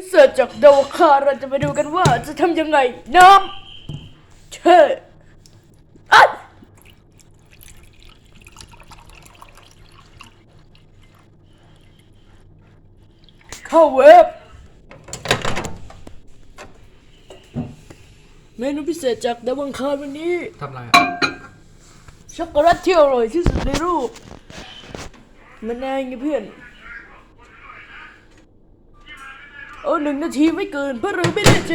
พิเศษจากดาวอังคารเราจะมาดูกันว่าจะทำยังไงน้ำเช่อัดเข้าเว็บเมนูพิเศษจากดาวอังคารวันนี้ทำอะไรอะช็อกโกแลตที่อร่อยที่สุดในโลกมันนายไงเพื่อน เอาหนึ่งนาทีไม่เกินเพราะเราไม่แน่ใจ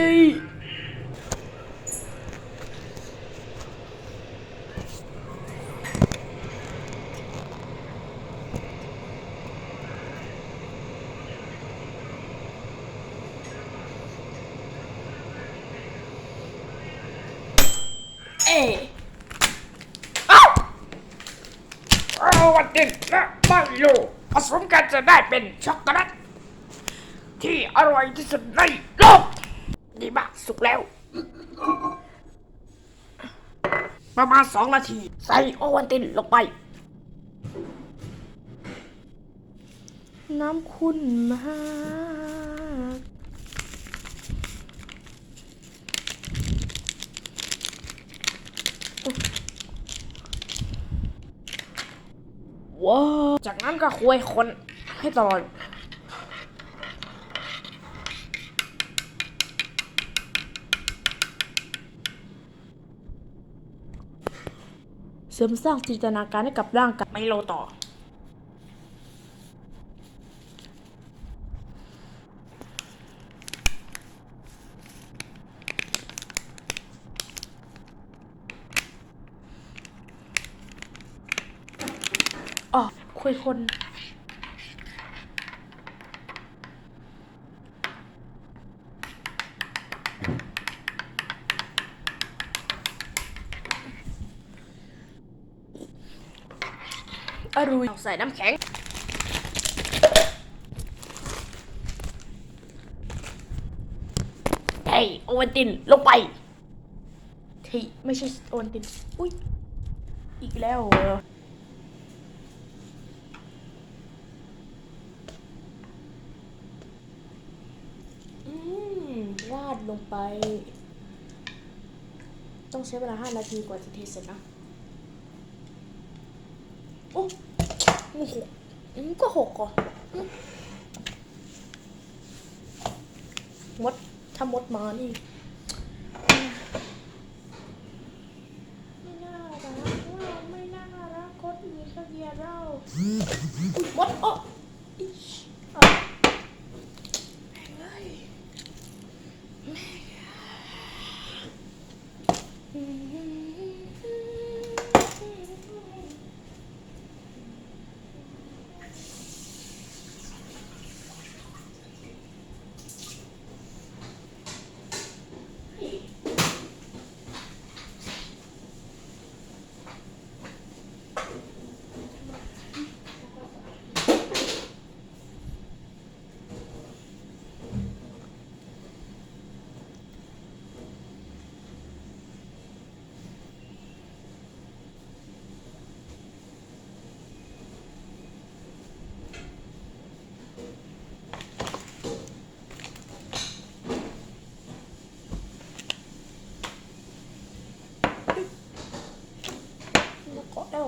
เอ๊ะเอาวันตินและมาริโอผสมกันจะได้เป็นช็อกโกแลต ที่อร่อยที่สุดในโลก ดีมากสุกแล้ว ประมาณสองนาที ใส่โอวันตินลงไป น้ำคุณมากว้าวจากนั้นก็คุยคนให้ตลอด ริมสร้างจินตนาการให้กับร่างกายไม่โลต่อ อ๋อคุยคน อร่อยใส่น้ำแข็ง เฮ้ยโอวันตินลงไปที่ไม่ใช่โอนติน อุ้ย อีกแล้วเหรออืมราดลงไป ต้องใช้เวลา 5 นาทีกว่าจะเทเสร็จนะ โอ้ หอืมก็หกอะมมดถ้ามดมานี่ ไม่น่ารักเราไม่น่ารักคนอื่นเขาเกลียดเรามดโอ้อิ๊ชอะแม่งเอ้ยแม่งมา เกาะแล้ว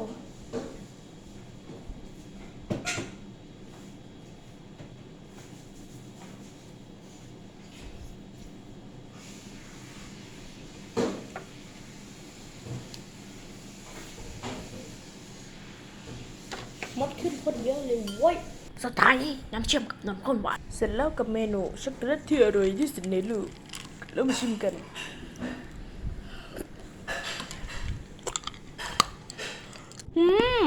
มดขึ้นคนเยอะเลยเว้ยสุดท้ายนี้น้ำเชื่อมกับนมข้นหวาน เสร็จแล้วกับเมนูช็อกโกแลตที่อร่อยที่สุดในโลกแล้วมาชิมกัน อืม